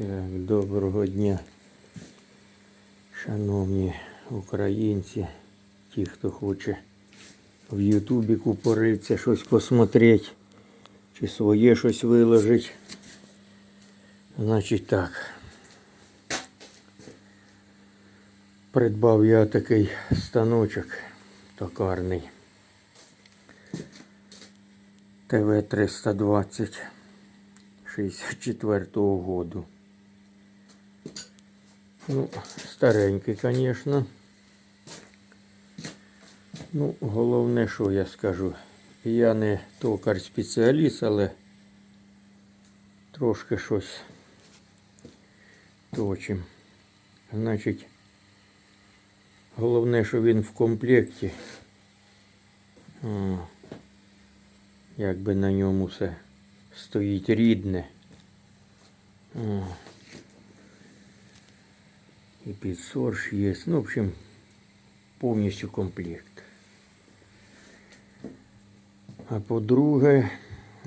Так, доброго дня, шановні українці, ті, хто хоче в Ютубі купоритися, щось посмотреть, чи своє щось виложить. Значить так. Придбав я такий станочок токарний. ТВ 320 64-го году. Ну, старенький, звісно. Ну, головне, що я скажу. Я не токар-спеціаліст, але трошки щось точим. Значить, головне, що він в комплекті. О, якби на ньому все стоїть рідне. О. І підсорж є. Ну, в общем, повністю комплект. А по-друге,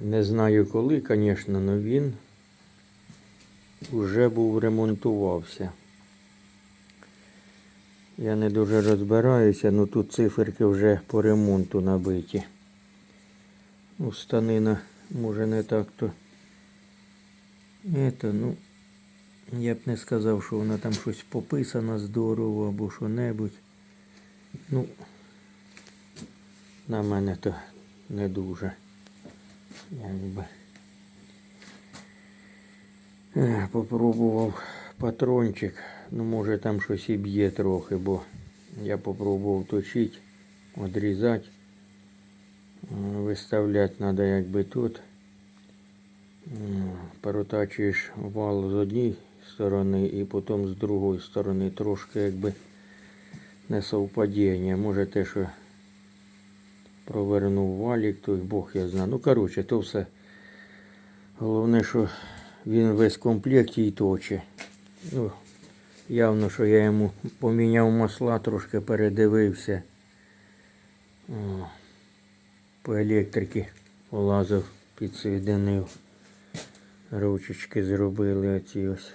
не знаю коли, звісно, але він вже був ремонтувався. Я не дуже розбираюся, але тут циферки вже по ремонту набиті. Ну, станина, може не так то. Это, ну, я б не сказав, що вона там щось пописана здорово або що-небудь. Ну, на мене то не дуже. Якби. Попробував патрончик. Ну, може там щось і б'є трохи, бо я попробував точити, відрізати. Е, Виставляти треба якби тут. М, Перетачуєш вал з однієї сторони і потім з другої сторони трошки якби несовпадіння. Може те, що провернув валік, той Бог я знаю. Ну, коротше, то все. Головне, що він весь в комплекті і точить. Ну, явно, що я йому поміняв масла, трошки передивився. О, по електриці полазив, підсоєдинив. Ручечки зробили оці ось.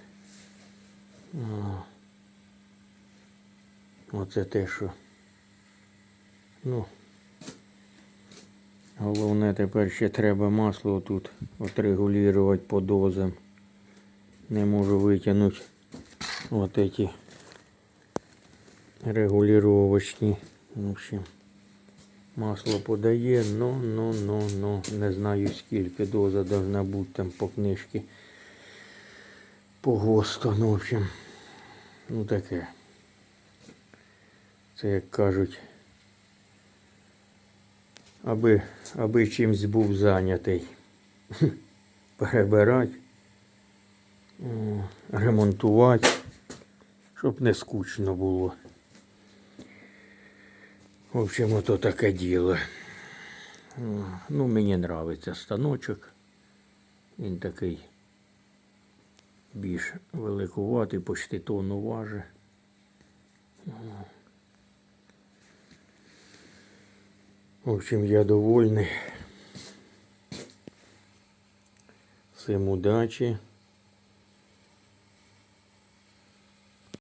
Оце те, що. Ну. Головне тепер ще треба масло тут отрегулювати по дозам. Не можу витягнути от эти регулировочні. В общем, масло подає, но, но, но, но, не знаю скільки доза должна бути там по книжці. По ГОСТу, ну, в общем, ну таке. Це як кажуть, аби, аби чимсь був зайнятий. Перебирати, ремонтувати, щоб не скучно було. В общем, ото таке діло. Ну, мені нравиться станочок. Він такий більш великуватий, почти тонну важить. В общем, я довольний. Всім удачі.